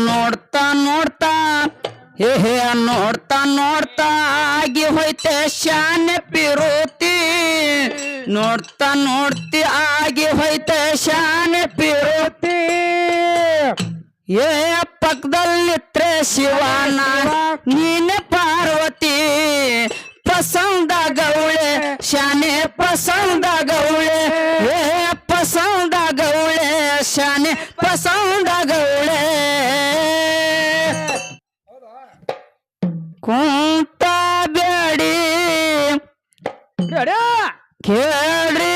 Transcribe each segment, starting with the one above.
ನೋಡ್ತಾ ನೋಡ್ತಾ ಹೇ ಹೇ ನೋಡ್ತಾ ನೋಡ್ತಾ ಆಗಿ ಹೋಯ್ತೆ ಶಾನೆ ಪಿರುತಿ ನೋಡ್ತಾ ನೋಡ್ತಿ ಆಗಿ ಹೋಯ್ತೆ ಶಾನೆ ಪಿರುತಿ ಏ ಪಕ್ಕದಲ್ಲಿತ್ರೆ ಶಿವನ ನೀನೆ ಪಾರ್ವತಿ ಪಸಂದ ಗೌಳೆ ಶಾನೆ ಪಸಂದ ಗೌಳೆ ಕುಂತ ಬೇಡಿ ಕೇಳ್ರಿ.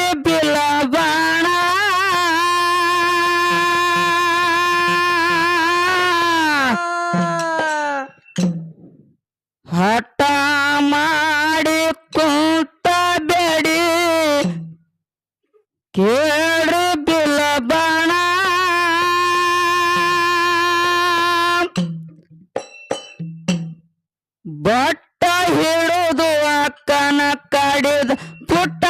ಬಟ್ಟ ಹಿಡಿದು ಅಕ್ಕನ ಕಡಿದ ಪುಟ್ಟ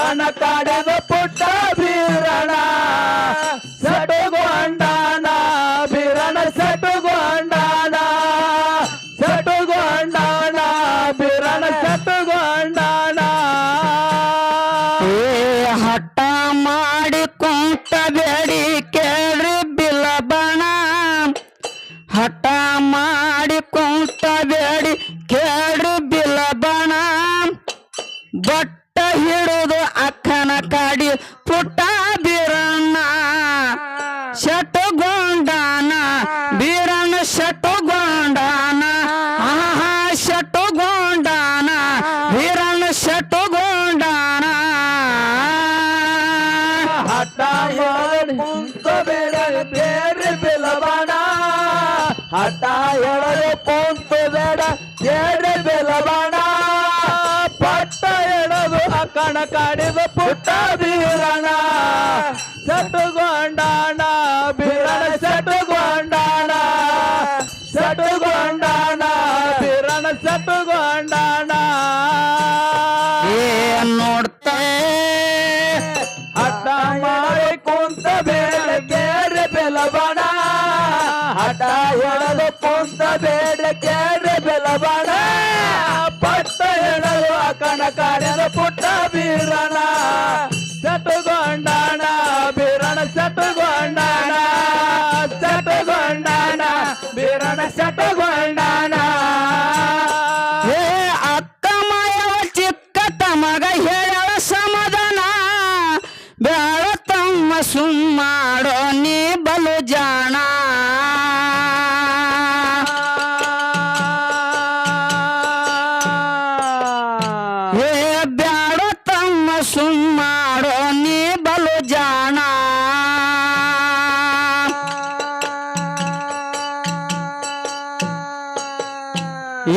ಹಿಡದು ಅಕ್ಕನ ಕಾಡಿದ ಹಠ ಹೇಳಲು ಕುಂತ ಬೇಡ ಬೇರೆ ಬೆಲಬಾಣ ಪಟ್ಟ ಎಡದು ಅಕ್ಕಣ ಕಾಡಿದ ಪುಟ್ಟ ಬೀರಣ ಸಟುಗೊಂಡಾಣ ಬೀರಣ ಸಟುಗೊಂಡಾಣ ಸಟುಗೊಂಡಾಣ ಬೀರಣ ಸಟುಗೊಂಡಾಣ ಏ ನೋಡ್ತಾ ಹಠ ಮಾಡಿ ಕುಂತ ಬೇಡ ಬೇರೆ ಬೆಲಬಾಣ ಹಠ ಕಾಡಿನ ಪುಟ್ಟ ಬೀರಣ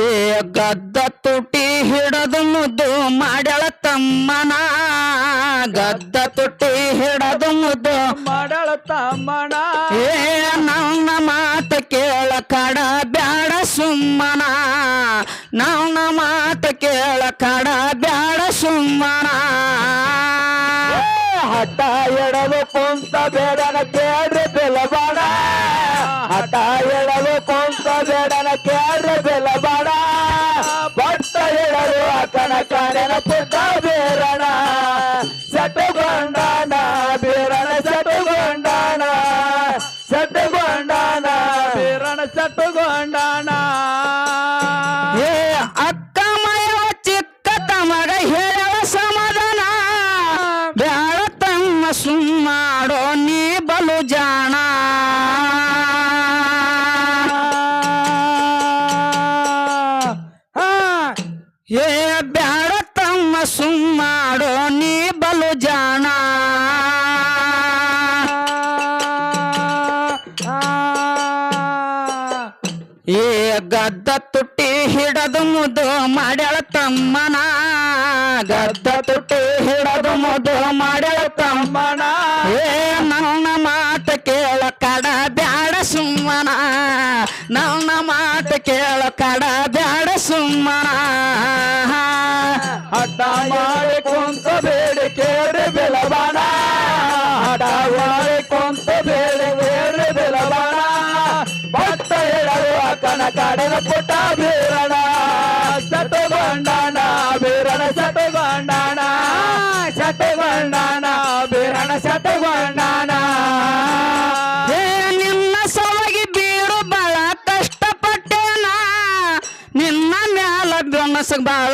ಏ ಗದ್ದ ತುಟಿ ಹಿಡದು ಮುದ್ದು ಮಾಡ್ಯಾಳ ತಮ್ಮನ. ಗದ್ದ ತುಟಿ ಹಿಡದು ಮುದ್ದು ಮಾಡಳ ತಮ್ಮನ. ಏ ನನ್ನ ಮಾತ ಕೇಳ ಕಡ ಬ್ಯಾಡ ಸುಮ್ಮನ. ನನ್ನ ಮಾತ ಕೇಳ ಕಡ ಬ್ಯಾಡ ಸುಮ್ಮನ. ಹಠ ಎಡಲು ಕುಂತ ಬೇಡನ ಕೇಳ್ರೆ ಬೆಲಬಾಡ ಹಠ ಎಡಲು ಕುಂತ ಬೇಡನ ಕೇಳ್ರೆ ಬೆಲಬಾಡ ಕಾಣನ ಪುಟ್ಟ ಬೇರಣ ಸುಮ್ಮಾಡೋ ನೀ ಬಲು ಜಾಣ. ಏ ಗದ್ದ ತುಟ್ಟಿ ಹಿಡದು ಮುದು ಮಾಡ್ಯಾಳ ತಮ್ಮನ. ಗದ್ದ ತುಟ್ಟಿ ಹಿಡದು ಮುದು ಮಾಡ್ಯಾಳ ತಮ್ಮನ. ಏ, ನನ್ನ ಮಾತ ಕೇಳ ಕಡ ಬ್ಯಾಡ ಸುಮ್ಮನ. ನನ್ನ ಮಾತ ಕೇಳ ಕಡ ಬ್ಯಾಡ ಸುಮ್ಮನ. ಕೇಳಿ ಬೆಲಬಾಣ ಹಠ ಮಾಡಿ ಕುಂತ ಬೇಡಿ ಕೇಳಿ ಬೆಲಬಾಣ ಭಕ್ತ ಹೇಳಲು ಅಕ್ಕನ ಕಡೆನ ಪುಟ್ಟ ಬೀರಣ. ಸಟಗೊಂಡಾನ ಬೀರಣ ಸಟಗೊಂಡಾನ ಸಟಗೊಂಡಾನ ಬೀರಣ ಸಟಗೊಂಡಾನ ಏ ನಿನ್ನ ಸಲುವಾಗಿ ಬೀರು ಬಾಳ ಕಷ್ಟಪಟ್ಟೇನ? ನಿನ್ನ ಮ್ಯಾಲ ಬೆನಸ ಬಾಳ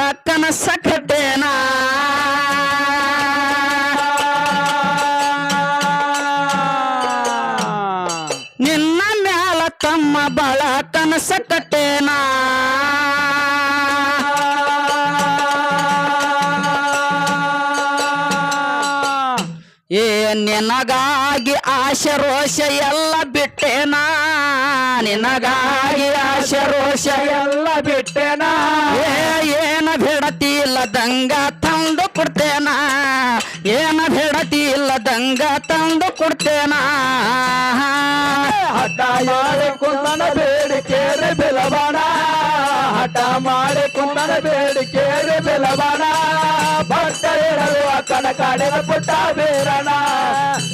ಬಾಳ ಕನಸ ಕಟ್ಟೇನ ಏ ನಿನಗಾಗಿ ಆಶರೋಷ ಎಲ್ಲ ಬಿಟ್ಟೆನಾ? ನಿನಗಾಗಿ ಆಶರೋಷ ಎಲ್ಲ ಬಿಟ್ಟೆನಾ? ಏ, ಏನ ಬಿಡತಿ ಇಲ್ಲದಂಗ ತಂದು ಕೊಡ್ತೇನಾ? ಏನ ಬಿಡತಿ ಇಲ್ಲದಂಗ ತಂದು ಕೊಡ್ತೇನ? ಹಠ ಮಾಡಿ ಕುಂದನ ಬೇಡಿ ಕೇರಿ ಬೆಲಬಾಣ ಹಠ ಮಾಡಿ ಕುಂದನ ಬೇಡಿ ಕೇರಿ ಬೆಲಬಾಣ ಭಕ್ತ ಹೇಳಲು ಅಕ್ಕನ ಕಾಡಿನ ಪುಟ್ಟ ಬೀರಣ.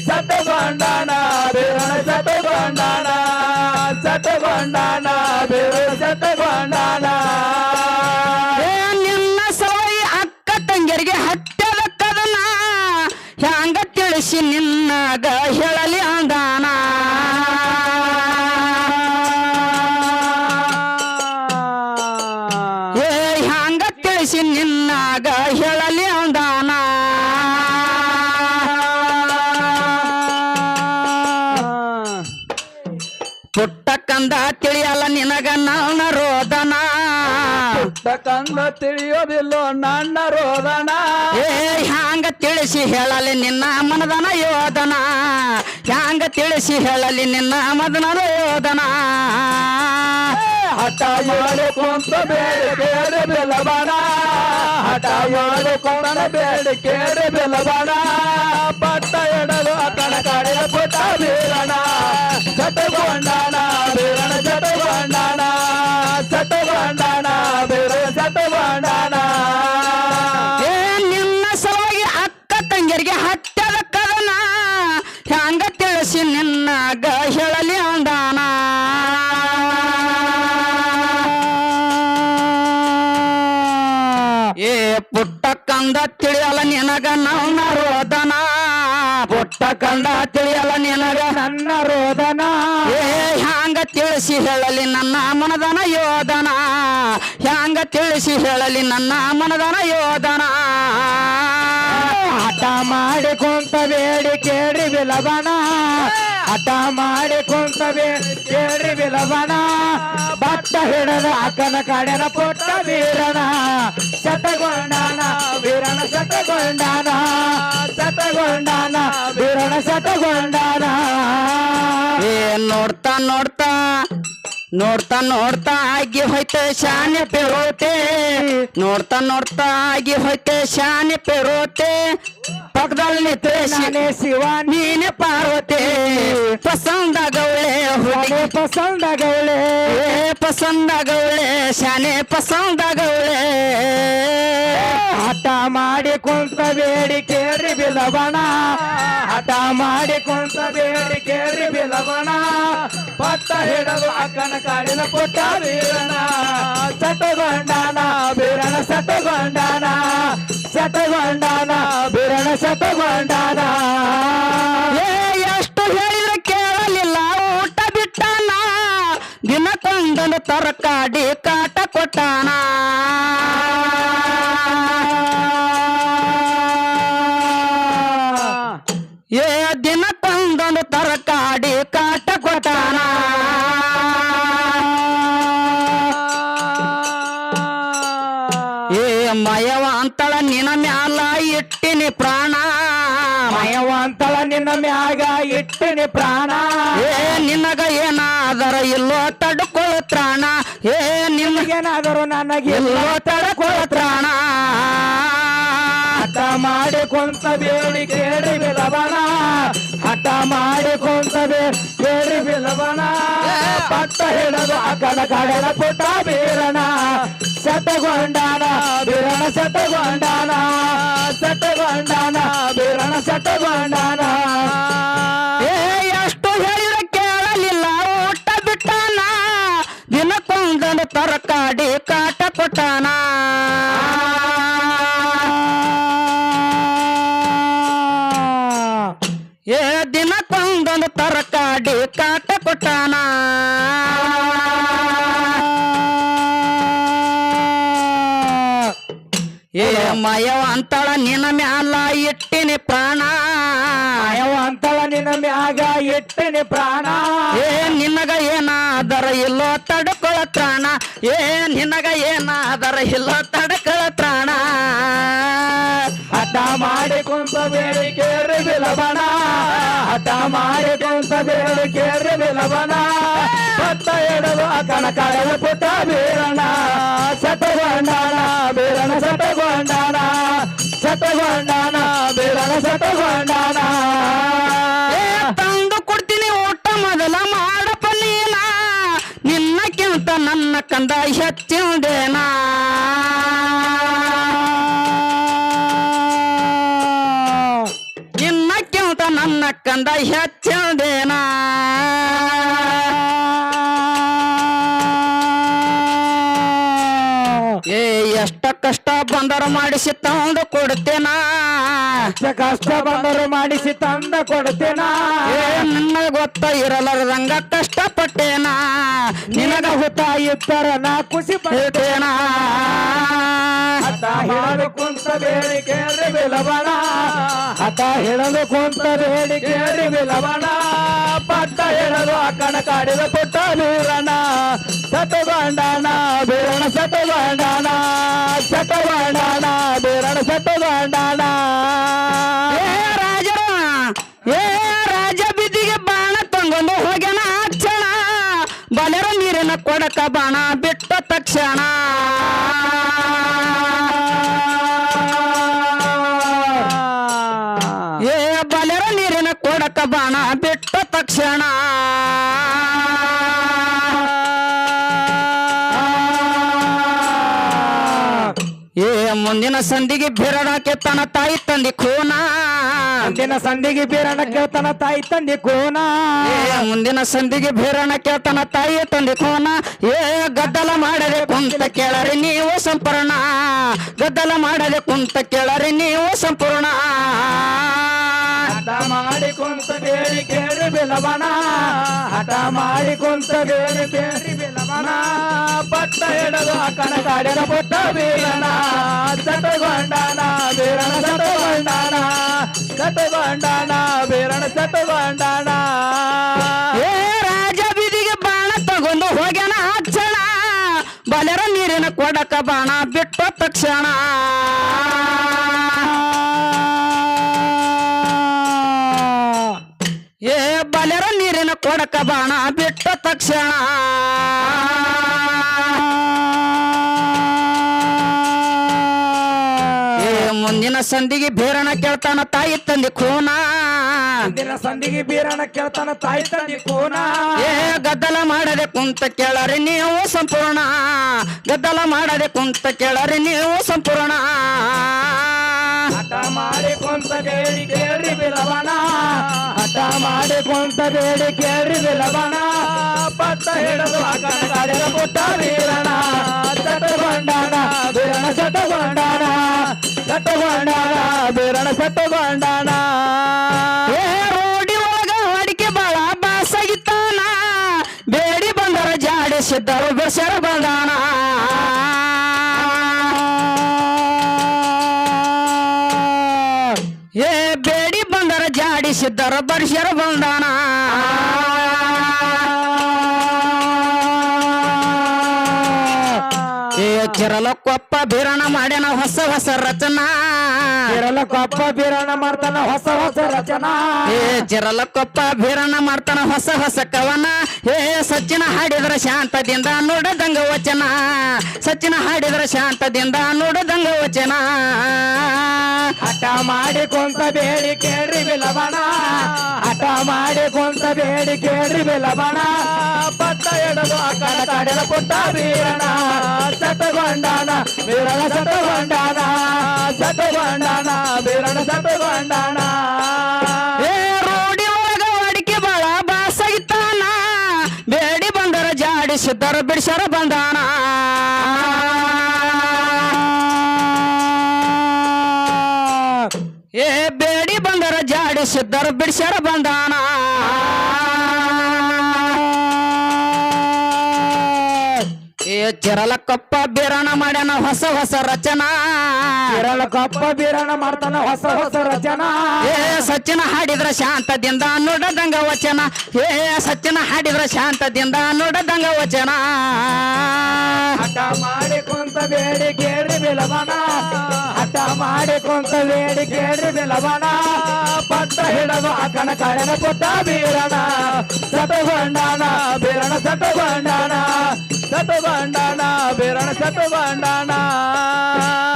ಸತ್ತಗೊಂಡಾನ ಬೀರಣ ಸತ್ತಗೊಂಡಾನ ಸತ್ತಗೊಂಡಾನ ಬೀರಣ ಸತ್ತಗೊಂಡಾನ ಏ ತಿಳಿಸಿ ನಿನ್ನಾಗ ಹೇಳಲಿ ಅಂದಾನ. ಏ ಹ್ಯಾಂಗ ತಿಳಿಸಿ ನಿನ್ನಾಗ ಹೇಳಲಿ ಅಂದಾನ. ಪುಟ್ಟ ತಿಳಿಯಲ್ಲ ನಿನಗ. ಕಂದ ತಿಳಿಯೋದಿಲ್ಲ ನನ್ನ ರೋದನ. ಏ ಹ್ಯಾಂಗ ತಿಳಿಸಿ ಹೇಳಲಿ ನಿನ್ನ ಮನದನ ಯೋಧನ? ಹ್ಯಾಂಗ ತಿಳಿಸಿ ಹೇಳಲಿ ನಿನ್ನ ಮದನದ ಯೋಧನ? ಹಠ ಮಾಡಿ ಕುಂತ ಬೇಡಿ ಕೇಳಿ ಬೆಲಬಾಣ ಹಠ ಮಾಡಿ ಕುಂತನ ಬೇಡಿ ಕೇಳಿ ಬೆಲಬಾಣ. ಪಟ್ಟ ಎಡಲು ಅಕ್ಕನ ಕಾಡಿನ ಪುಟ್ಟ ಬೀರಣ. ಚಟಗೊಂಡಾನ ಬೀರಣ ಚಟಗೊಂಡಾನ ಚಟಗೊಂಡಾನ ಬೀರಣ ಚಟಗೊಂಡಾನ ಕಂದ ತಿಳಿಯಲ್ಲ ನಿನಗ ನನ್ನ ರೋದನ. ಪುಟ್ಟ ಕಂದ ತಿಳಿಯಲ್ಲ ನಿನಗ ನನ್ನ ರೋದನ. ಏ, ಹ್ಯಾಂಗ ತಿಳಿಸಿ ಹೇಳಲಿ ನನ್ನ ಮನದನ ಯೋಧನ. ಹ್ಯಾಂಗ ತಿಳಿಸಿ ಹೇಳಲಿ ನನ್ನ ಮನದನ ಯೋಧನ. ಹಠ ಮಾಡಿ ಕುಂತ ಬೇಡಿ ಕೇಳಿ ಬಿಲಬಣ ಹಠ ಮಾಡಿ ಕುಂತ ಬೇಡಿ ಕೇಳಿ ಬಿಲಬಣ ಭತ್ತ ಹಿಡದ ಅಕ್ಕನ ಕಡೆನ ಪುಟ್ಟ ವೀರಣ ಶತಗೊಂಡಾನ ವೀರಣ ಶತಗೊಂಡಾನ. ಶತಗೊಂಡಾನ ವೀರಣ ಶತಗೊಂಡಾನ. ಏನ್ ನೋಡ್ತಾ ನೋಡ್ತಾ ನೋಡ್ತಾ ನೋಡ್ತಾ ಆಗಿ ಹೋಯ್ತೆ ಶಾನೆ ಪೆರೋತೆ ನೋಡ್ತಾ ನೋಡ್ತಾ ಆಗಿ ಹೋಯ್ತೆ ಶಾನೆ ಪೆರೋತೆ ಪಕ್ಕದಲ್ಲಿ ನಿಂತ್ರೆ ನಾನೇ ಶಿವ ನೀನೆ ಪಾರ್ವತಿ ಪಸಂದಾಗವಳೆ ಹುಡುಗಿ ಪಸಂದಗೌಳೆ ಏ ಪಸಂದಾಗವಳೆ ಶಾನೆ ಪಸಂದಾಗವಳೆ ಹಠ ಮಾಡಿ ಕುಂತ ಬೇಡಿ ಕೇಳಿ ಬಿಲಬಣ ಹಠ ಮಾಡಿ ಕುಂತ ಬೇಡಿ ಕೇಳಿ ಬಿಲಬಣ ಪಟ್ಟ ಹಿಡದು ಅಕ್ಕನ ಕಾಡಿನ ಪುಟ್ಟ ವೀರನ. ಚಟಗೊಂಡಾನ ಬೀರಣ ಸಟಗೊಂಡಾನ ಸಟಗೊಂಡಾನ ಬೀರಣ ಸಟಗೊಂಡಾನ ಎಷ್ಟು ಹೇಳಿದ್ರೆ ಕೇಳಲಿಲ್ಲ, ಊಟ ಬಿಟ್ಟಾನ. ದಿನಕ್ಕೊಂದೊಂದು ತರಕಾಡಿ ಕಾಟ ಕೊಟ್ಟಾನ. ಮಯವ ಅಂತಳ ನಿನ ಮ್ಯಾಲ ಇಟ್ಟಿನಿ ಪ್ರಾಣ. ಮಯವಂತಳ ನಿನ್ನ ಮ್ಯಾಗ ಇಟ್ಟಿನಿ ಪ್ರಾಣ. ಏ ನಿನಗ ಏನಾದರ ಇಲ್ಲೋ ತಡ್ಕೊಳ ತ್ರಾಣ. ಏ ನಿನಗೇನಾದರೂ ನನಗೆ ಇಲ್ಲೋ ತಡ್ಕೊಳ್ಳೋ ತ್ರಾಣ. ಹಠ ಮಾಡಿ ಕೊಂತ ಬೇಡಿ ಕೇಳಿ ಬಿಲವಣ. ಹಠ ಮಾಡಿ ಕೊಂತ ಬೇಡಿ ಕೇಳಿ ಬಿಲವಣ ಪಟ್ಟ ಹಿಡದು ಅಕಡ ಕಡಲ ಪುಟ್ಟ ಬೀರಣ. ಬೀರಣ ಸತಗೊಂಡಾನ ಸತಗೊಂಡಾನ ಬೀರಣ ಸತಗೊಂಡಾನ ಏ, ಎಷ್ಟು ಹೇಳಿದ್ರೆ ಕೇಳಲಿಲ್ಲ, ಊಟ ಬಿಟ್ಟಾನ. ದಿನಕ್ಕೊಂದನು ತರಕಾಡಿ ಕಾಟ ಕೊಟ್ಟಾನ. ಏ ದಿನಕ್ಕೊಂದನು ತರಕಾಡಿ ಕಾಟ ಕೊಟ್ಟಾನ. ಏ ಮಯವ ಅಂತಳ ನಿನ್ನ ಮ್ಯಾಲ ಇಟ್ಟಿನಿ ಪ್ರಾಣ. ಮಯವ ಅಂತಳ ನಿನ್ನ ಮ್ಯಾಗ ಇಟ್ಟಿನಿ ಪ್ರಾಣ. ಏ ನಿನಗ ಏನಾದರ ಇಲ್ಲೋ ತಡ್ಕೊಳ ತ್ರಾಣ. ಏ ನಿನಗ ಏನಾದರ ಇಲ್ಲೋ ತಡ್ಕೊಳ ತ್ರಾಣ. ಹಠ ಮಾಡಿ ಕುಂತ ಬೇಡಿ ಕೇಳಿ ಬಿಲಬಣ ಹಠ ಮಾಡಿ ಕುಂತ ಬೇಡಿ ಕೇಳಿ ಬಿಲಬಣ ಭತ್ತ ಎಡಲು ಅಕಣ ಕಡಲ ಪುಟ್ಟ ಬೀರಣ ಸತಗೊಂಡಾನ ಬೀರಣ ಸತಗೊಂಡಾನ ಸತಗೊಂಡಾನ ನನ್ನ ಕಂದ ಬಂದರ ಮಾಡಿಸಿ ತಂದು ಕೊಡ್ತೇನ? ಕಷ್ಟ ಬಂದರು ಮಾಡಿಸಿ ತಂದ ಕೊಡ್ತೇನ? ಏ ನನ್ನ ಗೊತ್ತ ಇರಲಾರ್ದಂಗ ಕಷ್ಟಪಟ್ಟೇನಾ? ನಿನಗ ಹುತ ಇತ್ತರ ನಾ ಖುಷಿ ಪಡ್ತೇನ? ಹತ ಹೇಳಲು ಕುಂತ ಬೇಡಿ ಕೇಳಿ ಬಿಲವಣ. ಹತ ಹೇಳಲು ಕುಂತ ಬೇಡಿ ಕೇಳಿ ಬಿಲವಣ. ಪಟ್ಟ ಹೇಳಲು ಅಕ್ಕನ ಕಾಡಿದ ಪುಟ್ಟ ಬೀರಣ ಸತಗೊಂಡಾನ ಬೀರಣ ಸತಗೊಂಡಾನ ಸತಗೊಂಡಾನ ಬೀರಣ ಸತಗೊಂಡಾನ ಏ ರಾಜರ, ಏ ರಾಜ ಬಿದ್ದಿಗೆ ಬಾಣ ತಂಗೊಂಡು ಹೋಗ್ಯಾನ ಅಕ್ಷಣ ಬಲರ ನೀರಿನ ಕೊಡಕ ಬಾಣ ಬಿಟ್ಟ ತಕ್ಷಣ. ಸಂದಿಗೆ ಬಿರಡಕ್ಕೆ ತನ್ನ ತಾಯಿ ತಂದಿ ಖೂನ ಮುಂದಿನ ಸಂದಿಗೆ ಬೀರಣ ಕೇಳ್ತಾನ ತಾಯಿ ತಂದೆ ಕೋನ ಏ ಮುಂದಿನ ಸಂದಿಗೆ ಭೇರಣ ಕೇಳ್ತಾನ ತಾಯಿ ತಂದೆ ಕೋನ ಏ ಗದ್ದಲ ಮಾಡದೆ ಕುಂತ ಕೇಳರಿ ನೀವು ಸಂಪೂರ್ಣ ಗದ್ದಲ ಮಾಡದೆ ಕುಂತ ಕೇಳರಿ ನೀವು ಸಂಪೂರ್ಣ ಹಠ ಮಾಡಿ ಕುಂತ ಬೇಡಿ ಕೇಳಿ ಬಿಲವಣ. ಹಠ ಮಾಡಿ ಕುಂತ ಬೇಡಿ ಕೇಳಿ ಬಿಲವಣ. ಪಟ್ಟ ಹಿಡದು ಅಕ್ಕನ ಕಾಡಿನ ಪುಟ್ಟ ಬೀರಣ. ಸತಗೊಂಡಾನ ಬೀರಣ ಸತಗೊಂಡಾನ ಸತಗೊಂಡಾನ ಬೀರಣ ಸತಗೊಂಡಾನ ಏ ರಾಜ ಬೀದಿಗೆ ಬಾಣ ತಗೊಂಡು ಹೋಗ್ಯಾನ ಅಕ್ಷಣ ಬಲರ ನೀರಿನ ಕೊಡಕ ಬಾಣ ಬಿಟ್ಟ ತಕ್ಷಣ. ಏ ಬಲರ ನೀರಿನ ಕೊಡಕ ಬಾಣ ಬಿಟ್ಟ ತಕ್ಷಣ. ಏ ಮುಂದಿನ ಸಂದಿಗೆ ಬೇರಣ ಕೇಳ್ತಾನ ತಾಯಿ ತಂದಿ ಕೋನ. ಮುಂದಿನ ಸಂದಿಗೆ ಬೀರಣ ಕೇಳ್ತಾನ ತಾಯಿ ತಂದಿ ಕೋನ. ಏ ಗದ್ದಲ ಮಾಡದೆ ಕುಂತ ಕೇಳರಿ ನೀವು ಸಂಪೂರ್ಣ. ಗದ್ದಲ ಮಾಡದೆ ಕುಂತ ಕೇಳರಿ ನೀವು ಸಂಪೂರ್ಣ. ಮಾಡಿ ಕುಂತ ಬೇಡಿ ಕೇಳಿ ಬಿಲವಣ ಹಠ ಮಾಡಿ ಕುಂತ ಬೇಡಿ ಕೇಳ್ರಿ ಬಿಲವಣ ಪಟ್ಟ ಹಿಡಿದು ಕಾಡಿನ ಪುಟ್ಟ ವೀರಣ ಸತಗೊಂಡಾನ ವೀರಣ ಸತಗೊಂಡಾನ ಸತಗೊಂಡಾನ ವೀರಣ ಸತಗೊಂಡಾನ ಏ, ರೋಡಿ ಒಳಗ ಬಾಸಾಗಿತ್ತಾನ. ಬೇಡಿ ಬಂದರ ಜಾಡಿಸಿದ್ದರು ಬೆಸರ ಬಂದಾನ ಏ, ಬೇಡಿ ಬಂದರ ಜಾಡಿಸಿದ್ದರ ಬರ್ಷರ ಬಂದಾನ. ಏ ಕೊಪ್ಪ ಬೀರಣ ಮಾಡ್ಯಾನ ಹೊಸ ಹೊಸ ರಚನಾ. ಇರಲ ಕೊಪ್ಪ ಬೀರಣ ಮಾಡ್ತಾನ ಹೊಸ ಹೊಸ ರಚನಾ. ಏ ಜಿರಲಕ್ಕೊಪ್ಪ ಬೀರಣ ಮಾಡ್ತಾನ ಹೊಸ ಹೊಸ ಕವನ. ಏ ಸಚ್ಚಿನ ಹಾಡಿದ್ರ ಶಾಂತದಿಂದ ನೋಡದಂಗ ವಚನ. ಸಚ್ಚಿನ ಹಾಡಿದ್ರ ಶಾಂತದಿಂದ ನೋಡದಂಗ ವಚನ. ಹಠ ಮಾಡಿ ಕೊಂತ ಬೇಡಿ ಕೇಳ್ರಿ ಬಿಲವಣ ಹಠ ಮಾಡಿ ಕೊಂತ ಬೇಡಿ ಕೇಳ್ರಿ ಬಿಲಬಣ ಪತ್ತ ಎಡದು ಅಕ್ಕನ ಕಡೆಲ ಪುಟ್ಟ ಬೀರಣ ಸತಗೊಂಡಾನ ಬೀರಣ ಸತಗೊಂಡಾನ ಸತಗೊಂಡಾನ ಬೀರಣ ಸತಗೊಂಡಾನ ಏ ರೋಡಿ ಒಳಗ ಅಡಿಕೆ ಬಾಳ ಬಾಸಾಗಿತ್ತಾನ ಬೇಡಿ ಬಂದರ ಜಾಡಿಸಿದ್ದರ ಬಿಡಿಸರ ಬಂದಾನ ಏ ಬೇಡಿ ಬಂದರ ಜಾಡಿಸಿದ್ದರ ಬಿಡಿಸರ ಬಂದಾನ ಏ ಚಿರಲಕ್ಕಪ್ಪ ಬೀರಣ ಮಾಡ್ಯಾನ ಹೊಸ ಹೊಸ ರಚನಾ. ಚಿರಲ ಕಪ್ಪ ಬೀರಣ ಮಾಡ್ತಾನ ಹೊಸ ಹೊಸ ರಚನಾ. ಏ ಸಚ್ಚಿನ ಹಾಡಿದ್ರ ಶಾಂತದಿಂದ ನೋಡದಂಗ ವಚನ. ಏ ಸಚ್ಚಿನ ಹಾಡಿದ್ರ ಶಾಂತದಿಂದ ನೋಡದಂಗ ವಚನ. ಹಠ ಮಾಡಿ ಕುಂತ ಬೇಡಿ ಕೇಳ್ರಿ ಬಿಲವನ ಹಠ ಮಾಡಿ ಕುಂತ ಬೇಡಿ ಕೇಳ್ರಿ ಬಿಲವನ ಪತ್ರ ಹಿಡದು ಅಕ್ಕನ ಕಡೆನ ಪುಟ್ಟ ಬೀರಣ. ಸತಗೊಂಡಾನ ಬೀರಣ ಸತಗೊಂಡಾನ ಬೇರಣ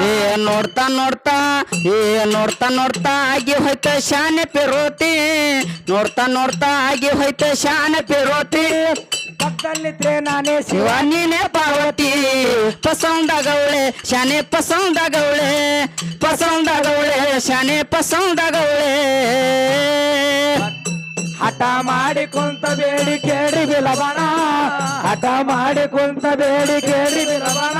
ಏ ನೋಡ್ತಾ ನೋಡ್ತಾ ಏ ನೋಡ್ತಾ ನೋಡ್ತಾ ಆಗಿ ಹೋಯ್ತ ಶಾನೆ ಪಿರೋತಿ. ನೋಡ್ತಾ ನೋಡ್ತಾ ಆಗಿ ಹೋಯ್ತ ಶಾನೆ ಪಿರೋತಿ. ಪಕ್ಕದಲ್ಲಿದ್ರೆ ನಾನೇ ಶಿವ ಪಸಂದ ಗೌಳೆ ಪಾರ್ವತಿ ಪಸಂದ ಶಾನೆ ಪಸಂದ ಗೌಳೆ ಶಾನೆ ಪಸಂದಾಗವಳೆ ಹಠ ಮಾಡಿ ಕುಂತ ಬೇಡಿ ಕೇಳಿ ಬಿಲಬಣ ಹಠ ಮಾಡಿ ಕುಂತ ಬೇಡಿ ಕೇಳಿ ಬಿಲಬಣ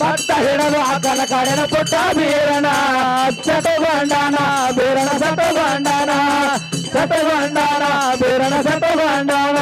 ಪಟ್ಟ ಹಿಡಲು ಅಕ್ಕನ ಕಡೆನ ಪುಟ್ಟ ಬೀರಣ ಸತಗೊಂಡಾನ ಬೀರಣ ಸತಗೊಂಡಾನ ಸತಗೊಂಡಾನ ಬೀರಣ ಸತಗೊಂಡಾನ